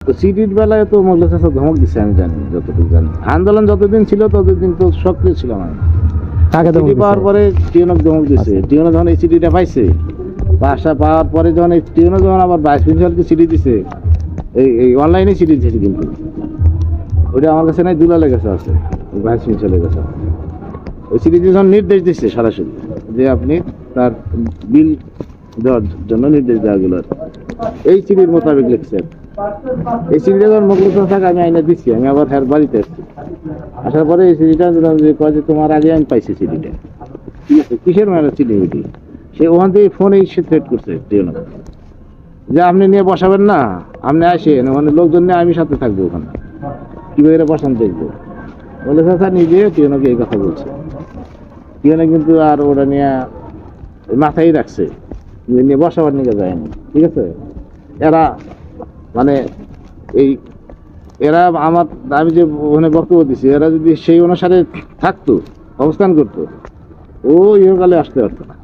তো সিডির বেলায় তো মোগলা চাষা ধমক দিচ্ছে আমি জানি যতটুকু জানি। আন্দোলন যতদিন ছিল ততদিন তো সক্রিয় ছিলাম আমি কাকে তো পাওয়ার পরে টিউনক ধমক টিউনক যখন এই সিডিটা পাইছে বাসা পাওয়ার পরে যখন এই টিউনক যখন আবার বাইশ সিডি দিছে এই এই অনলাইনে সিডি দিয়েছে কিন্তু। আমার কাছে নাই দুলালের কাছে আছে ভাইস প্রিন্সিপালের কাছে ওই সিডি যখন নির্দেশ দিচ্ছে সরাসরি যে আপনি তার বিল দেওয়ার জন্য নির্দেশ দেওয়া গেল। এই সিডির মোতাবেক লিখছে। যখন থাকে, আমি দিচ্ছি আমি আবার বাড়িতে আসার পরে সিডিটা যে, কয় যে তোমার আগে আমি পাইছি কিসের সে ওখান থেকে ফোনে সে থ্রেট করছে যে আপনি নিয়ে বসাবেন না, আপনি আসেন, ওখানে লোকজন নিয়ে আমি সাথে থাকব ওখানে। কীভাবে এরা বসান দেখব? বলে, চাচা, নিজে টিউনকে এই কথা বলছে? টিউনে কিন্তু আর ওরা নিয়ে মাথায় রাখছে নিয়ে বসাবার নিয়ে যায়নি। ঠিক আছে? এরা মানে এই, এরা আমার, আমি যে ওখানে বক্তব্য দিছি, এরা যদি সেই অনুসারে থাকতো, অবস্থান করতো ও ইহকালে আসতে পারতো না।